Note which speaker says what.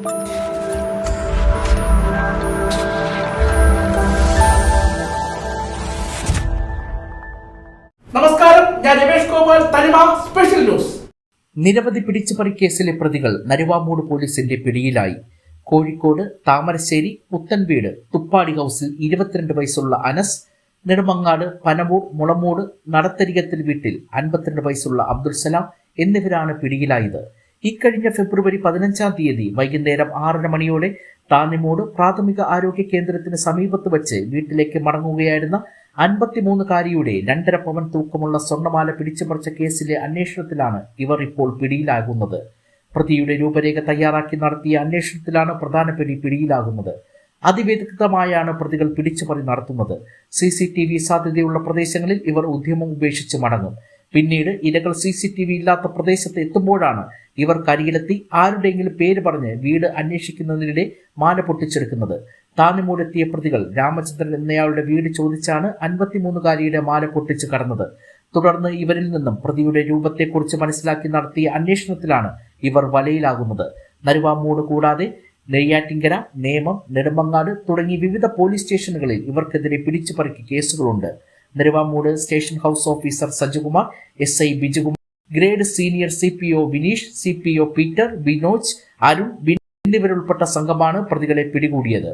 Speaker 1: നമസ്കാരം. ഞാൻ special news.
Speaker 2: നിരവധി പിടിച്ചുപറി കേസിലെ പ്രതികൾ നരുവാമൂട് പോലീസിന്റെ പിടിയിലായി. കോഴിക്കോട് താമരശ്ശേരി പുത്തൻവീട് തുപ്പാടി ഹൌസിൽ ഇരുപത്തിരണ്ട് വയസ്സുള്ള അനസ് നെടുമങ്ങാട് പനമൂർ മുളമൂട് നടത്തരികത്തിൽ വീട്ടിൽ അൻപത്തിരണ്ട് വയസ്സുള്ള അബ്ദുൽ സലാം എന്നിവരാണ് പിടിയിലായത്. ഇക്കഴിഞ്ഞ ഫെബ്രുവരി പതിനഞ്ചാം തീയതി വൈകുന്നേരം ആറര മണിയോടെ താന്നിമൂട് പ്രാഥമിക ആരോഗ്യ കേന്ദ്രത്തിന് സമീപത്ത് വച്ച് വീട്ടിലേക്ക് മടങ്ങുകയായിരുന്ന അൻപത്തിമൂന്നുകാരിയുടെ രണ്ടര പവൻ തൂക്കമുള്ള സ്വർണമാല പിടിച്ചുപറിച്ച കേസിലെ അന്വേഷണത്തിലാണ് ഇവർ ഇപ്പോൾ പിടിയിലാകുന്നത്. പ്രതിയുടെ രൂപരേഖ തയ്യാറാക്കി നടത്തിയ അന്വേഷണത്തിലാണ് പ്രധാന പിടി പിടിയിലാകുന്നത്. അതിവിദഗ്ധമായാണ് പ്രതികൾ പിടിച്ചുപറി നടത്തുന്നത്. സി സി ടി വി സാധ്യതയുള്ള പ്രദേശങ്ങളിൽ ഇവർ ഉദ്യമം ഉപേക്ഷിച്ച് മടങ്ങും. പിന്നീട് ഇരകൾ സി സി ടി വി ഇല്ലാത്ത പ്രദേശത്ത് എത്തുമ്പോഴാണ് ഇവർ കരിയിലെത്തി ആരുടെയെങ്കിലും പേര് പറഞ്ഞ് വീട് അന്വേഷിക്കുന്നതിനിടെ മാല പൊട്ടിച്ചെടുക്കുന്നത്. താനുമൂടെത്തിയ പ്രതികൾ രാമചന്ദ്രൻ എന്നയാളുടെ വീട് ചോദിച്ചാണ് അൻപത്തിമൂന്നുകാരിയുടെ മാല പൊട്ടിച്ച് കടന്നത്. തുടർന്ന് ഇവരിൽ നിന്നും പ്രതിയുടെ രൂപത്തെക്കുറിച്ച് മനസ്സിലാക്കി നടത്തിയ അന്വേഷണത്തിലാണ് ഇവർ വലയിലാകുന്നത്. നരുവാമൂട് കൂടാതെ നെയ്യാറ്റിങ്കര നേമം നെടുമങ്ങാട് തുടങ്ങി വിവിധ പോലീസ് സ്റ്റേഷനുകളിൽ ഇവർക്കെതിരെ പിടിച്ചുപറിക്ക് കേസുകളുണ്ട്. Neruvamood station house officer Sajukumar S I Bijukumar grade senior C P O Vineesh C P O Peter Binoj Arun എന്നിവരുൾപ്പെട്ട സംഘമാണ് പ്രതികളെ പിടികൂടിയത്.